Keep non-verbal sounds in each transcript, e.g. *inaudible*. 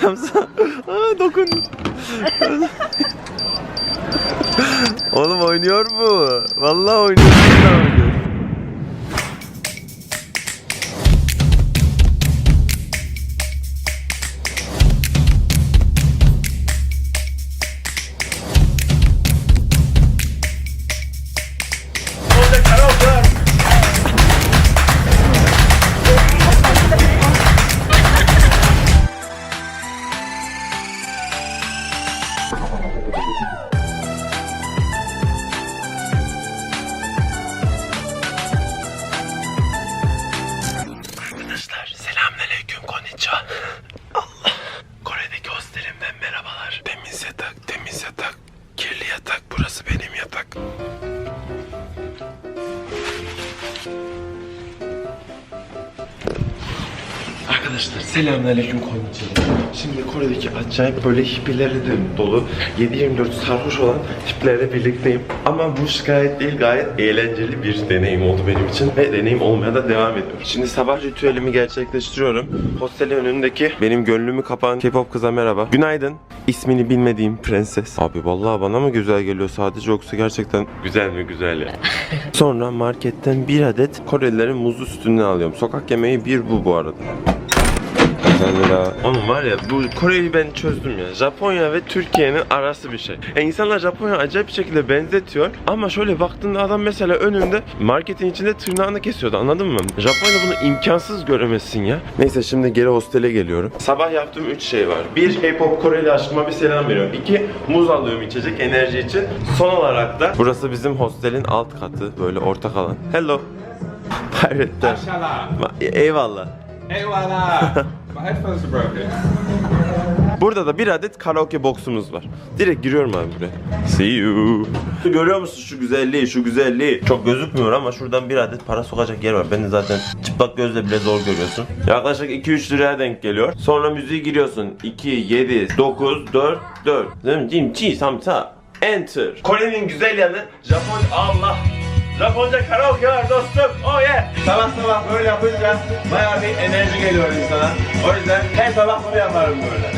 Kamsa. Aa dokun. Oğlum oynuyor mu? Vallahi oynuyor. Vallahi oynuyor. Selamünaleyküm konnichiwa. Şimdi Kore'deki acayip böyle hippilerle de dolu 7-24 sarhoş olan tiplerle birlikteyim. Ama bu şikayet değil gayet eğlenceli bir deneyim oldu benim için ve deneyim olmaya da devam ediyor. Şimdi sabah ritüelimi gerçekleştiriyorum. Hostelin önündeki benim gönlümü kapan K-pop kıza merhaba. Günaydın. İsmini bilmediğim prenses. Abi vallahi bana mı güzel geliyor sadece yoksa gerçekten güzel mi güzel ya. *laughs* Sonra marketten bir adet Korelilerin muzlu sütünden alıyorum. Sokak yemeği bir bu bu arada. Mesela oğlum var ya bu Kore'yi ben çözdüm ya. Japonya ve Türkiye'nin arası bir şey. Yani insanlar Japonya acayip bir şekilde benzetiyor ama şöyle baktığında adam mesela önünde marketin içinde tırnağını kesiyordu anladın mı? Japonya'da bunu imkansız göremezsin ya. Neyse şimdi geri hostele geliyorum. Sabah yaptığım 3 şey var. Bir K-pop Koreli aşkıma bir selam veriyorum. İki muz alıyorum içecek enerji için. Son olarak da burası bizim hostelin alt katı böyle ortak alan. Hello. Hayretler. Eyvallah. Eyvallah. *laughs* My headphones are broken. Burada da bir adet karaoke boxumuz var. Direkt giriyorum abi buraya. See you. Görüyor musun şu güzelliği, şu güzelliği? Çok gözükmüyor ama şuradan bir adet para sokacak yer var. Beni zaten çıplak gözle bile zor görüyorsun. Yaklaşık 2-3 liraya denk geliyor. Sonra müziği giriyorsun. 2, 7, 9, 4, 4. Değil mi? Jim, Chi, Samsa. Enter. Kore'nin güzel yanı Japon Allah. Japonca karaoke var dostum. Oh yeah. Sabah sabah böyle yapınca bayağı bir enerji geliyor insana. O yüzden her sabah bunu yaparım böyle.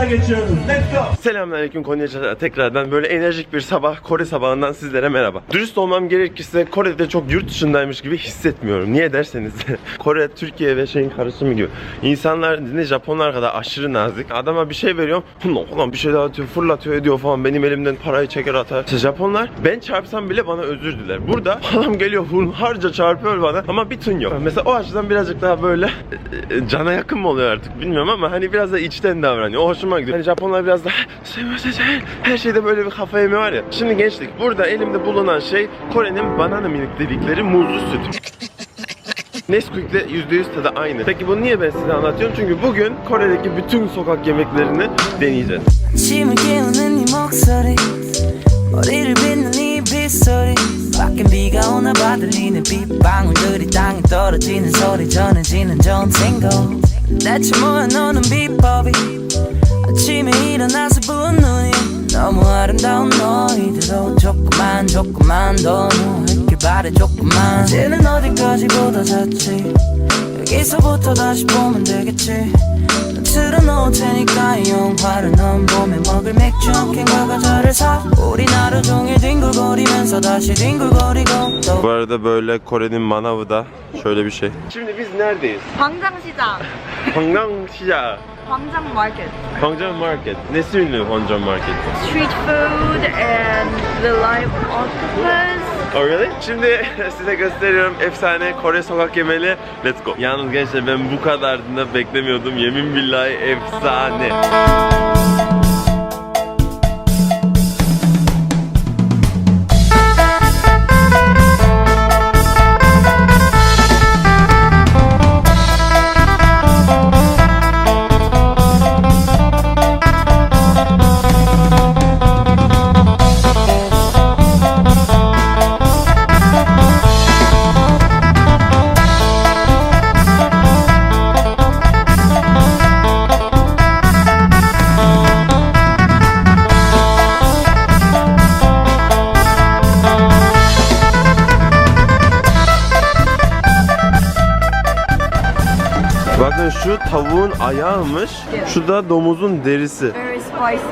Kısmına geçiyoruz. Let's go. Selamünaleyküm Konyaca tekrardan böyle enerjik bir sabah Kore sabahından sizlere merhaba. Dürüst olmam gerekirse Kore'de çok yurt dışındaymış gibi hissetmiyorum. Niye derseniz *laughs* Kore Türkiye ve şeyin karışımı gibi. İnsanlar ne Japonlar kadar aşırı nazik. Adama bir şey veriyorum. Ulan bir şey daha atıyor, fırlatıyor ediyor falan. Benim elimden parayı çeker atar. İşte Japonlar ben çarpsam bile bana özür diler. Burada adam geliyor harca çarpıyor bana ama bir tın yok. Mesela o açıdan birazcık daha böyle e, e, cana yakın mı oluyor artık bilmiyorum ama hani biraz da içten davranıyor. O hoşuma gidiyor. Hani Japonlar biraz daha her şeyde böyle bir kafa yeme var ya. Şimdi gençlik burada elimde bulunan şey Kore'nin banana minik dedikleri muzlu süt. Nesquik'le %100 tadı aynı. Peki bunu niye ben size anlatıyorum? Çünkü bugün Kore'deki bütün sokak yemeklerini deneyeceğiz. 아침에 일어나서 부은 눈이 너무 아름다운 너희들로 조금만 조금만 더 누울길 바래 조금만. 이제는 어디까지 보다 잤지. 여기서부터 다시 보면 되겠지. 난 틀어놓을 테니까 이 영화를 넌 봄에 먹을 맥주 한 캔과 과자를 사 우리 하루 종일 뒹굴거리면서 다시 뒹굴거리고 또 Bu arada böyle Kore'nin manavı da şöyle bir şey. Şimdi biz neredeyiz? 광장시장, 광장 마켓, Hangzhou Market. Nesi ünlü Hangzhou Market? street food and the live octopus. Oh really? Şimdi *laughs* size gösteriyorum efsane Kore sokak yemeği. Let's go. Yalnız gençler ben bu kadarını da beklemiyordum. Yemin billahi efsane. Şu tavuğun ayağıymış. Şu da domuzun derisi. Very spicy.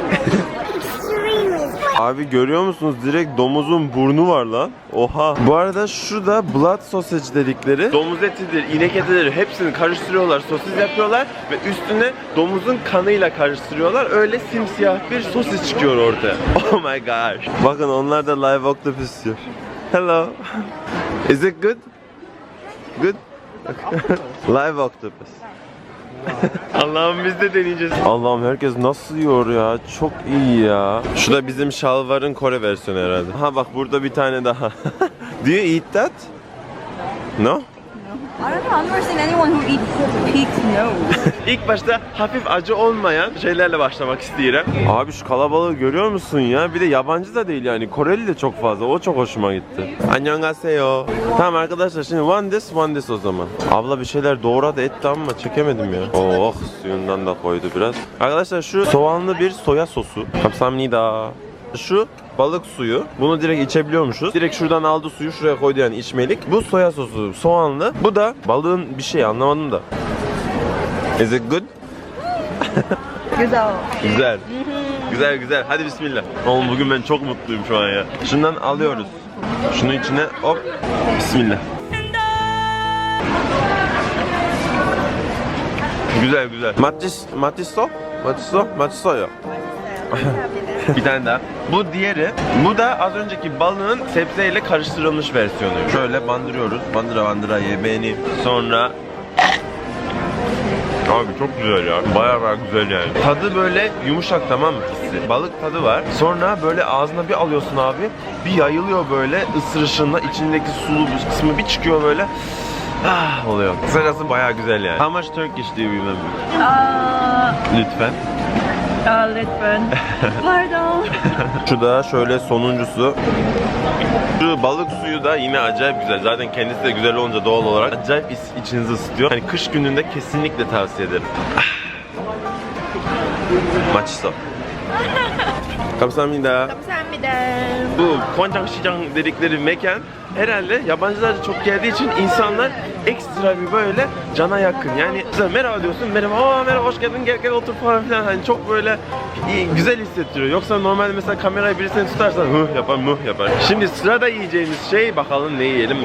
Abi görüyor musunuz? Direkt domuzun burnu var lan. Oha. Bu arada şu da blood sausage dedikleri. Domuz etidir, inek etidir. Hepsini karıştırıyorlar, sosis yapıyorlar ve üstüne domuzun kanıyla karıştırıyorlar. Öyle simsiyah bir sosis çıkıyor ortaya. *laughs* Oh my gosh. Bakın onlar da live octopus yiyor. Hello. Is it good? Good? *laughs* live octopus. *laughs* Allah'ım biz de deneyeceğiz. Allah'ım herkes nasıl yiyor ya? Çok iyi ya. Şu da bizim şalvarın Kore versiyonu herhalde. Ha bak burada bir tane daha. Do you eat that? No? *laughs* İlk başta hafif acı olmayan şeylerle başlamak istiyorum. Abi şu kalabalığı görüyor musun ya? Bir de yabancı da değil yani. Koreli de çok fazla. O çok hoşuma gitti. Annyeonghaseyo. Tamam arkadaşlar şimdi one this one this o zaman. Abla bir şeyler doğradı etti ama çekemedim ya. Oh suyundan da koydu biraz. Arkadaşlar şu soğanlı bir soya sosu. Kamsamnida. Şu balık suyu. Bunu direkt içebiliyormuşuz. Direkt şuradan aldı suyu şuraya koydu yani içmelik. Bu soya sosu soğanlı. Bu da balığın bir şey anlamadım da. Is it good? *laughs* Güzel. Güzel. Güzel güzel. Hadi bismillah. Oğlum bugün ben çok mutluyum şu an ya. Şundan alıyoruz. Şunu içine hop. Bismillah. Güzel güzel. Matis, matiso? Matiso? Matiso ya. Bir tane daha. Bu diğeri. Bu da az önceki balığın sebzeyle karıştırılmış versiyonu. Şöyle bandırıyoruz. Bandıra bandıra ye beni. Sonra Abi çok güzel ya. Baya baya güzel yani. Tadı böyle yumuşak tamam mı hissi? Balık tadı var. Sonra böyle ağzına bir alıyorsun abi. Bir yayılıyor böyle ısırışında içindeki sulu bir kısmı bir çıkıyor böyle. Ah oluyor. Kısacası baya güzel yani. How much Turkish do you remember? Aa, Lütfen. Ya lütfen. *laughs* Pardon. Şu da şöyle sonuncusu. Şu balık suyu da yine acayip güzel. Zaten kendisi de güzel olunca doğal olarak acayip içinizi ısıtıyor. Hani kış gününde kesinlikle tavsiye ederim. Ah! Maç stop. *laughs* Kamsahamnida. Kamsahamnida. Bu Koncang Şicang dedikleri mekan herhalde yabancılar da çok geldiği için insanlar ekstra bir böyle cana yakın. Yani mesela merhaba diyorsun, merhaba, aa merhaba hoş geldin, gel gel otur falan filan. Hani çok böyle iyi, güzel hissettiriyor. Yoksa normalde mesela kamerayı birisine tutarsan hıh yapar, mıh yapar. Şimdi sırada yiyeceğimiz şey bakalım ne yiyelim.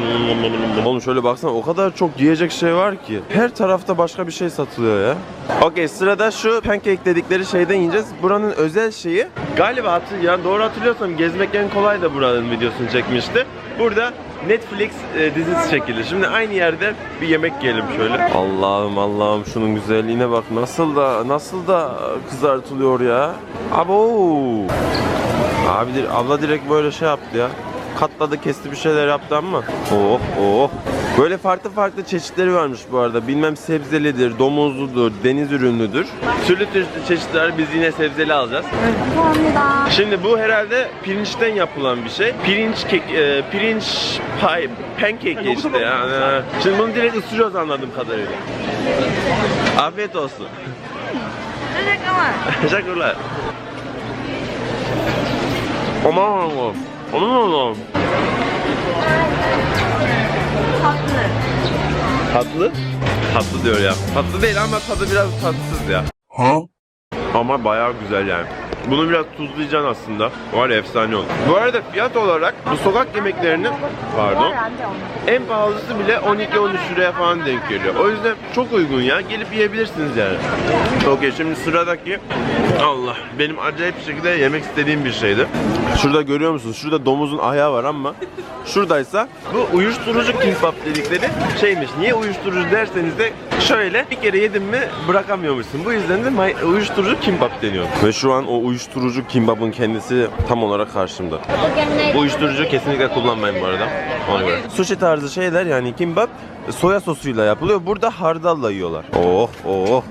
Oğlum şöyle baksana o kadar çok yiyecek şey var ki. Her tarafta başka bir şey satılıyor ya. Okey sırada şu pancake dedikleri şeyden yiyeceğiz. Buranın özel şeyi galiba hatır, yani doğru hatırlıyorsam gezmek en kolay da buranın videosunu çekmişti. Burada Netflix e, dizisi çekildi. Şimdi aynı yerde bir yemek yiyelim şöyle. Allah'ım Allah'ım şunun güzelliğine bak. Nasıl da nasıl da kızartılıyor ya. Abo. Abi abla direkt böyle şey yaptı ya. Katladı kesti bir şeyler yaptı ama. Oh oh. Böyle farklı farklı çeşitleri varmış bu arada. Bilmem sebzelidir, domuzludur, deniz ürünlüdür. Türlü türlü çeşitler biz yine sebzeli alacağız. Şimdi bu herhalde pirinçten yapılan bir şey. Pirinç kek, e, pirinç pay, pancake işte yani. Şimdi bunu direkt ısırıyoruz anladığım kadarıyla. Afiyet olsun. Teşekkürler. Teşekkürler. Aman Allah'ım. Aman Allah'ım tatlı. Tatlı? Tatlı diyor ya. Tatlı değil ama tadı biraz tatsız ya. Ama bayağı güzel yani. Bunu biraz tuzlayacaksın aslında. Var ya efsane olur. Bu arada fiyat olarak bu sokak yemeklerinin pardon en pahalısı bile 12-13 liraya falan denk geliyor. O yüzden çok uygun ya. Gelip yiyebilirsiniz yani. Okey şimdi sıradaki Allah benim acayip şekilde yemek istediğim bir şeydi. Şurada görüyor musunuz? Şurada domuzun ayağı var ama şuradaysa bu uyuşturucu kimbap dedikleri şeymiş. Niye uyuşturucu derseniz de şöyle bir kere yedin mi bırakamıyormuşsun. Bu yüzden de uyuşturucu kimbap deniyor. Ve şu an o uyuşturucu kimbapın kendisi tam olarak karşımda. Bu uyuşturucu kesinlikle kullanmayın bu arada. Ona göre. Sushi tarzı şeyler yani kimbap soya sosuyla yapılıyor. Burada hardalla yiyorlar. Oh oh.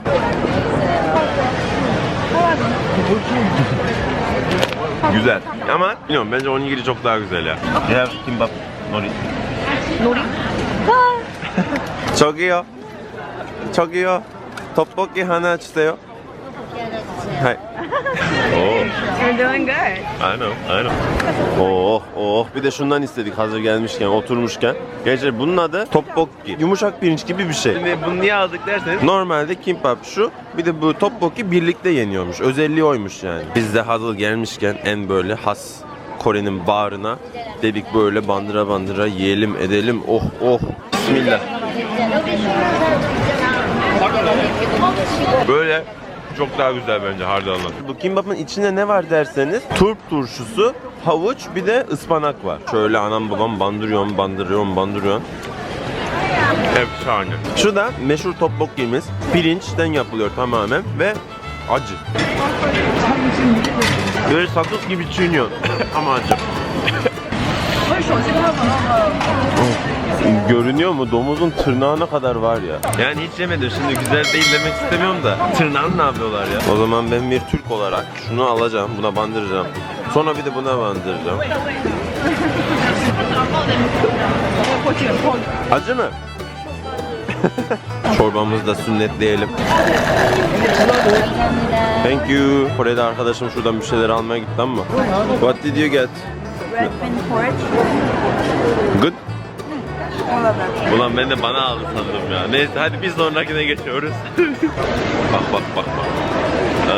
güzel. Ama bilmiyorum bence onigiri çok daha güzel ya. You have kimbap nori. 놀이? 저기요. 저기요. 떡볶이 하나 주세요. Hi. Oh. You're doing good. I know, I know. Oh, oh. Bir de şundan istedik hazır gelmişken, oturmuşken. Gençler bunun adı tteokbokki. Yumuşak pirinç gibi bir şey. Şimdi bunu niye aldık derseniz normalde kimbap şu, bir de bu tteokbokki birlikte yeniyormuş. Özelliği oymuş yani. Biz de hazır gelmişken en böyle has Kore'nin bağrına dedik böyle bandıra bandıra yiyelim edelim. Oh oh. Bismillah. Böyle çok daha güzel bence hardalına. Bu kimbapın içinde ne var derseniz turp turşusu, havuç bir de ıspanak var. Şöyle anam babam bandırıyorum, bandırıyorum, bandırıyorum. Efsane. Şu da meşhur tteokbokki'miz. Pirinçten yapılıyor tamamen ve acı. Böyle sakız gibi çiğniyor *laughs* ama acı. Görünüyor mu? Domuzun tırnağına kadar var ya. Yani hiç yemedim. Şimdi güzel değil demek istemiyorum da. Tırnağını ne yapıyorlar ya? O zaman ben bir Türk olarak şunu alacağım, buna bandıracağım. Sonra bir de buna bandıracağım. Acı mı? *laughs* Çorbamızı da sünnetleyelim. Thank you. Kore'de arkadaşım şuradan bir şeyler almaya gitti ama. What did you get? Red bean porridge. Good. Of them. Ulan ben de bana aldı sandım ya. Neyse hadi bir sonrakine geçiyoruz. *laughs* bak bak bak bak. Ee,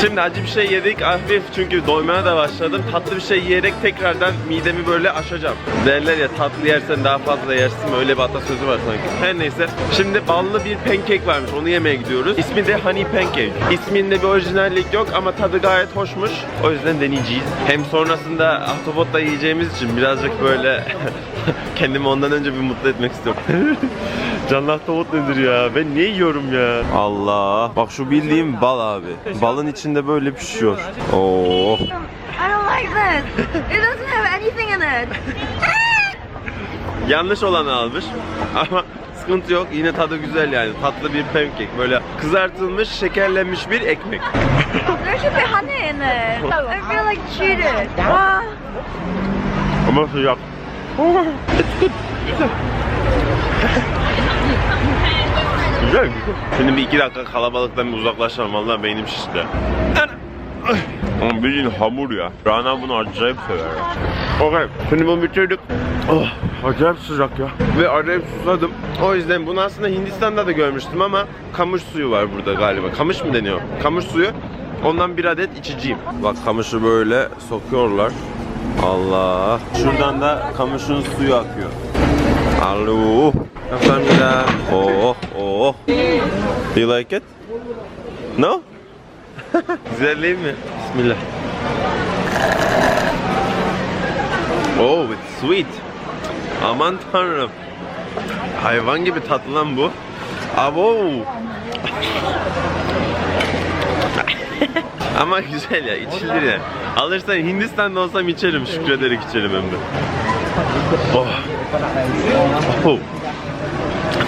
şimdi acı bir şey yedik hafif çünkü doymaya da başladım. Tatlı bir şey yiyerek tekrardan midemi böyle aşacağım. Derler ya tatlı yersen daha fazla yersin öyle bir atasözü var sanki. Her neyse. Şimdi ballı bir pancake varmış onu yemeye gidiyoruz. İsmi de honey pancake. İsminde bir orijinallik yok ama tadı gayet hoşmuş. O yüzden deneyeceğiz. Hem sonrasında ahtapotla yiyeceğimiz için birazcık böyle *laughs* kendimi ondan önce bir mutlu etmek istiyorum. *laughs* Canlı ahtapot nedir ya? Ben niye yiyorum ya? Allah. Bak şu bildiğim bal abi. Balın içinde böyle pişiyor. Oo. I don't like this. It doesn't have anything in it. Yanlış olanı almış. Ama sıkıntı yok. Yine tadı güzel yani. Tatlı bir pancake. Böyle kızartılmış, şekerlenmiş bir ekmek. There should be honey in it. I feel like cheated. Ah. Ama sıcak. *laughs* Güzel. güzel. Şimdi bir iki dakika kalabalıktan bir uzaklaşalım. Vallahi beynim şişti. Ama bildiğin hamur ya. Rana bunu acayip sever ya. Okey. Şimdi bunu bitirdik. Oh, acayip sıcak ya. Ve acayip susadım. O yüzden bunu aslında Hindistan'da da görmüştüm ama kamış suyu var burada galiba. Kamış mı deniyor? Kamış suyu. Ondan bir adet içeceğim. Bak kamışı böyle sokuyorlar. Allah. Şuradan da kamışın suyu akıyor. Alo. Kamsahamnida. Oh, oh. Do you like it? No? Güzel değil mi? Bismillah. Oh, it's sweet. Aman tanrım. Hayvan gibi tatlı lan bu. Abo. *laughs* Ama güzel ya, içilir ya. Alırsan Hindistan'da olsam içerim, şükrederek içerim hem de. Oh. Oh.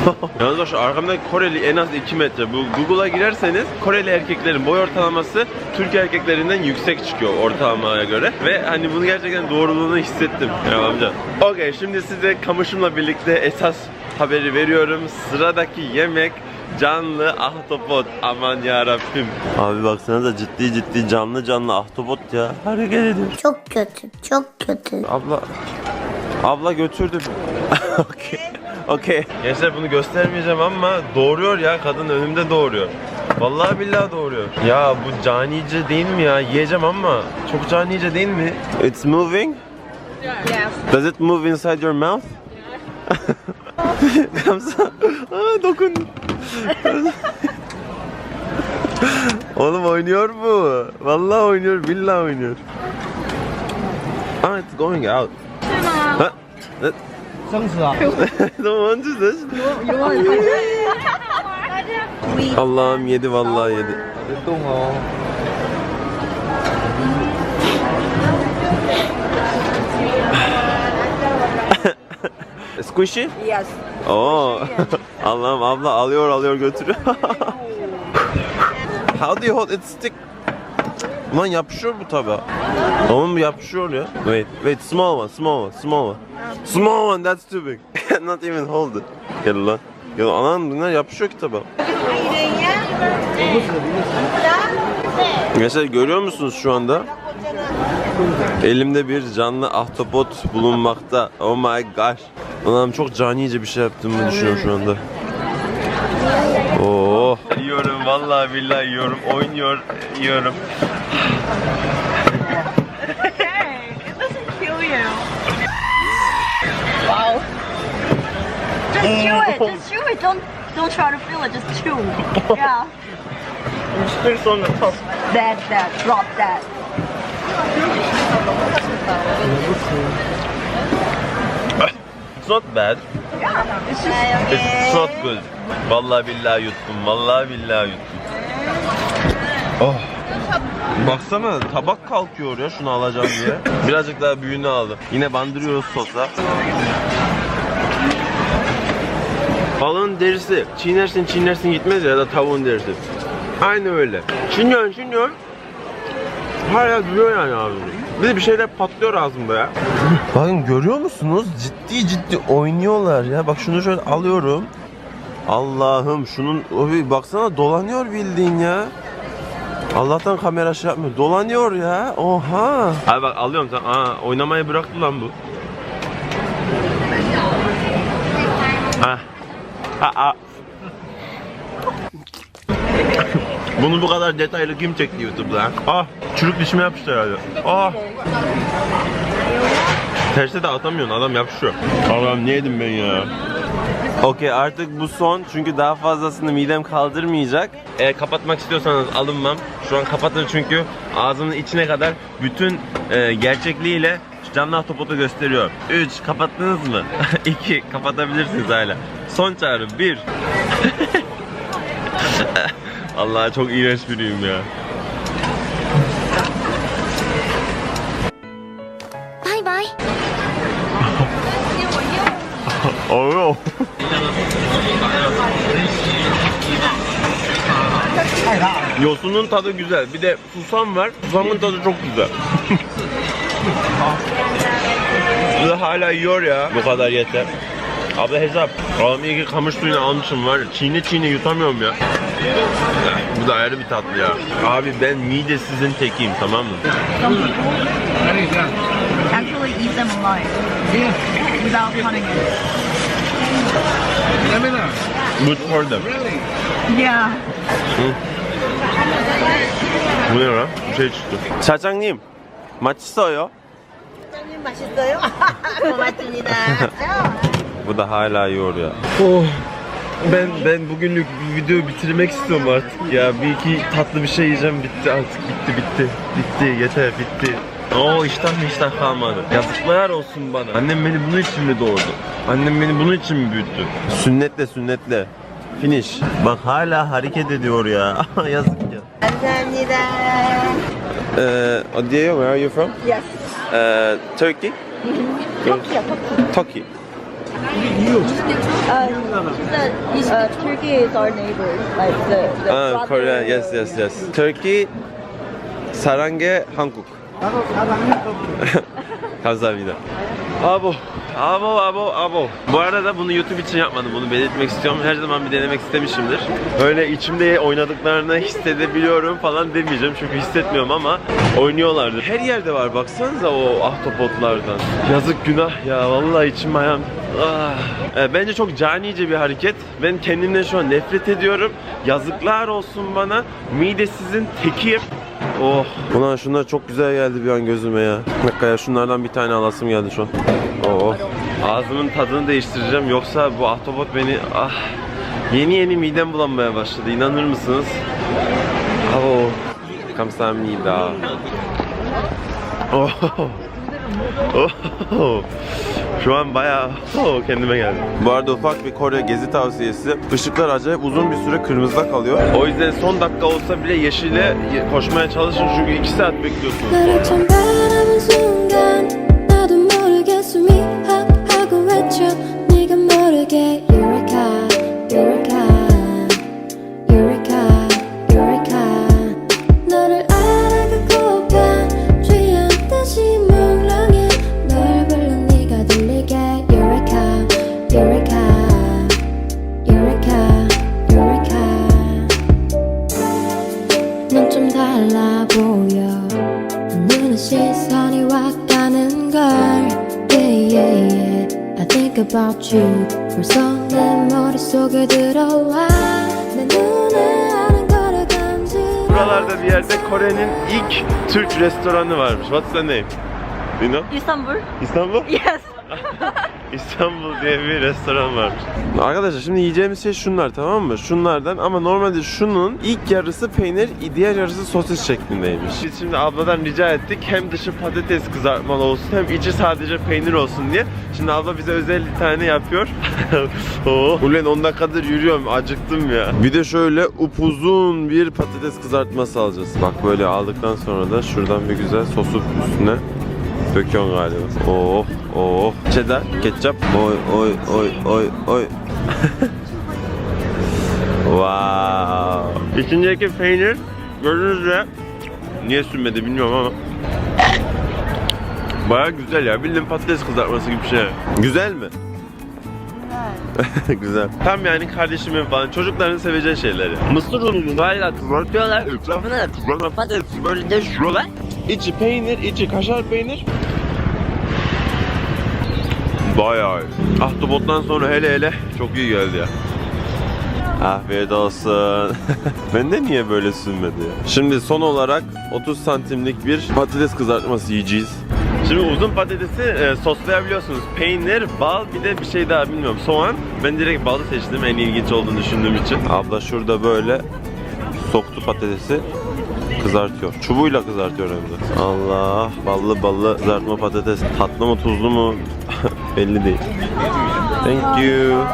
*laughs* Yalnız bak şu arkamdaki Koreli en az 2 metre. Bu Google'a girerseniz Koreli erkeklerin boy ortalaması Türk erkeklerinden yüksek çıkıyor ortalamaya göre. Ve hani bunu gerçekten doğruluğunu hissettim. Ya amca. Okey şimdi size kamışımla birlikte esas haberi veriyorum. Sıradaki yemek canlı ahtapot. Aman ya Rabbim. Abi baksanıza ciddi ciddi canlı canlı ahtapot ya. Hareket ediyor. Çok kötü, çok kötü. Abla Abla götürdü. *laughs* Okey. Okey. Gençler bunu göstermeyeceğim ama doğuruyor ya kadın önümde doğuruyor. Vallahi billahi doğuruyor. Ya bu canice değil mi ya? Yiyeceğim ama çok canice değil mi? It's moving. Yes. Does it move inside your mouth? *laughs* Kamsa. Aa, dokun. Oğlum oynuyor bu. Vallahi oynuyor, billahi oynuyor. Ah, it's going out. Ha? Ha? 生吃啊！ Tamam düz. *laughs* Allah'ım yedi vallahi yedi. *laughs* 别动哦。 Squishy? Yes. Oo. Allah'ım abla alıyor alıyor götürüyor. *laughs* How do you hold it stick? Lan yapışıyor bu tabi. Oğlum yapışıyor ya. Wait, wait, small one, small one, small one. Small one, that's too big. *laughs* Not even hold it. Gel lan. Gel anam bunlar yapışıyor ki tabi. Mesela görüyor musunuz şu anda? Elimde bir canlı ahtapot bulunmakta. Oh my gosh. Ulan çok canice bir şey yaptığımı düşünüyorum şu anda. Oo. Yiyorum vallahi billahi yiyorum. Oynuyor, yiyorum. Hey, it doesn't kill you. Wow. Just chew it. Just chew it. Don't don't try to feel it. Just chew. *laughs* Yeah. That that drop that. It's not bad. Yeah. It's just It's not good. Vallahi billahi yuttum. Vallahi billahi yuttum. Oh. Baksana tabak kalkıyor ya şunu alacağım diye. *laughs* Birazcık daha büyüğünü aldım. Yine bandırıyoruz sosa. Balığın derisi çiğnersin çiğnersin gitmez ya da tavuğun derisi. Aynı öyle. Çiğniyorsun çiğniyorsun. Hala duruyor yani abi. Bir de bir şeyler patlıyor ağzımda ya. Bakın görüyor musunuz? Ciddi ciddi oynuyorlar ya. Bak şunu şöyle alıyorum. Allah'ım şunun oy, baksana dolanıyor bildiğin ya. Allah'tan kamera şey yapmıyor. Dolanıyor ya. Oha. Abi bak alıyorum sen. Aa oynamayı bıraktı lan bu. Ha. Ha, ha. Bunu bu kadar detaylı kim çekti YouTube'da? Ah, çürük dişime yapıştı herhalde. Ah. Terste de atamıyorsun, adam yapışıyor. Allah'ım ne yedim ben ya? Okey artık bu son çünkü daha fazlasını midem kaldırmayacak. Eğer kapatmak istiyorsanız alınmam. Şu an kapatın çünkü ağzımın içine kadar bütün e, gerçekliğiyle Camdan topotu gösteriyor. 3. Kapattınız mı? *laughs* 2. kapatabilirsiniz hala. Son çağrı 1. *laughs* Allah çok iğrenç biriyim ya. Bay bay. Oh. Yosunun tadı güzel. Bir de susam var. Susamın tadı çok güzel. *laughs* Bu da hala yiyor ya. Bu kadar yeter. Abla hesap. Oğlum iyi ki kamış suyunu almışım var. ya. Çiğne çiğne yutamıyorum ya. Bu da ayrı bir tatlı ya. Abi ben midesizin tekiyim tamam mı? actually eat them alive without cutting it. Good for them. Yeah. Bu ne lan? Bir şey çıktı. Sa장님, 맛있어요? 맛있어요? *laughs* 고맙습니다. *laughs* Bu da hala yiyor ya. Oh. Ben ben bugünlük bu videoyu bitirmek istiyorum artık ya. Bir iki tatlı bir şey yiyeceğim bitti artık bitti bitti. Bitti yeter bitti. Oo iştah iştah kalmadı. Yazıklar olsun bana. Annem beni bunun için mi doğurdu? Annem beni bunun için mi büyüttü? Sünnetle sünnetle. Finish. Bak hala hareket ediyor ya. *laughs* Yazık ya. 감사합니다. Ee, Diego, where are you from? Yes. 어, 터키? 터키요, 터키. 터키. Uh, the, uh, Turkey is our neighbor, like the, the 아, brother- 코리아, yes, yes, yes. 터키 사랑해 한국. 감사합니다. 아, 뭐 abo, abo, abo. Bu arada bunu YouTube için yapmadım. Bunu belirtmek istiyorum. Her zaman bir denemek istemişimdir. Öyle içimde oynadıklarını hissedebiliyorum falan demeyeceğim. Çünkü hissetmiyorum ama oynuyorlardı. Her yerde var. Baksanıza o ahtapotlardan. Yazık günah ya. Vallahi içim ayağım. Ah. E, Bence çok canice bir hareket. Ben kendimden şu an nefret ediyorum. Yazıklar olsun bana. Midesizin tekiyim. Oh. Ulan şunlar çok güzel geldi bir an gözüme ya. Bir dakika ya şunlardan bir tane alasım geldi şu an. Oh. oh. Ağzımın tadını değiştireceğim yoksa bu ahtapot beni ah yeni yeni midem bulanmaya başladı inanır mısınız? Oh. Kamsahamnida. Oh. Oh. Şu an bayağı *laughs* oh, kendime geldim. Bu arada ufak bir Kore gezi tavsiyesi. Işıklar acayip uzun bir süre kırmızıda kalıyor. O yüzden son dakika olsa bile yeşile koşmaya çalışın çünkü 2 saat bekliyorsunuz sonra. Buralarda bir yerde Kore'nin ilk Türk restoranı varmış. What's the name? You know? Istanbul? İstanbul? Yes. *laughs* İstanbul diye bir restoran varmış. Arkadaşlar şimdi yiyeceğimiz şey şunlar tamam mı? Şunlardan ama normalde şunun ilk yarısı peynir, diğer yarısı sosis şeklindeymiş. Biz şimdi abladan rica ettik hem dışı patates kızartmalı olsun hem içi sadece peynir olsun diye. Şimdi abla bize özel bir tane yapıyor. *laughs* oh. Ulan 10 dakikadır yürüyorum acıktım ya. Bir de şöyle upuzun bir patates kızartması alacağız. Bak böyle aldıktan sonra da şuradan bir güzel sosu üstüne Döküyorsun galiba. Oh oh. Cheddar, ketçap. Oy oy oy oy oy. *laughs* wow. İçindeki peynir gördüğünüz üzere niye sünmedi bilmiyorum ama Baya güzel ya. Bildiğin patates kızartması gibi bir şey. Güzel mi? Güzel. *laughs* Tam yani kardeşimin falan çocukların seveceği şeyleri. Mısır ununu gayet kızartıyorlar. Etrafına da kızartma patates böyle değiştiriyorlar. İçi peynir, içi kaşar peynir. Bayağı iyi. Ahtapottan sonra hele hele çok iyi geldi ya. Afiyet olsun. *laughs* Bende niye böyle sünmedi ya? Şimdi son olarak 30 santimlik bir patates kızartması yiyeceğiz. Şimdi uzun patatesi e, soslayabiliyorsunuz. Peynir, bal bir de bir şey daha bilmiyorum. Soğan. Ben direkt balı seçtim en ilginç olduğunu düşündüğüm için. Abla şurada böyle soktu patatesi kızartıyor. Çubuğuyla kızartıyor hem de. Allah ballı ballı kızartma patates. Tatlı mı tuzlu mu *laughs* belli değil. Thank you.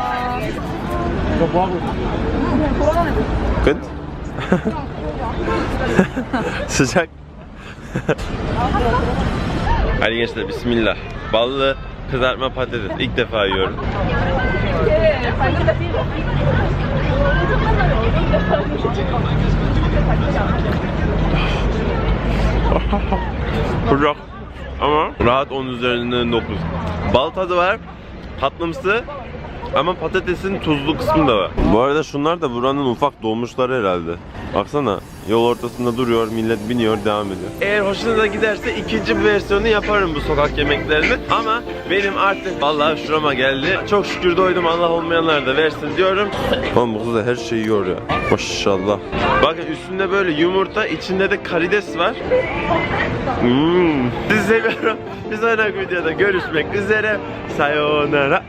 Good. *laughs* Sıcak. Hadi gençler bismillah. Ballı kızartma patates ilk defa yiyorum. Sıcak. Ama rahat 10 üzerinden 9. Bal tadı var. Tatlımsı. Ama patatesin tuzlu kısmı da var. Bu arada şunlar da buranın ufak doğmuşları herhalde. Baksana yol ortasında duruyor, millet biniyor, devam ediyor. Eğer hoşunuza giderse ikinci versiyonu yaparım bu sokak yemeklerini. Ama benim artık vallahi şurama geldi. Çok şükür doydum Allah olmayanlar da versin diyorum. Oğlum bu kız da her şeyi yiyor ya. Maşallah. Bakın üstünde böyle yumurta, içinde de karides var. Hmm. Sizi seviyorum. Bir sonraki videoda görüşmek üzere. Sayonara.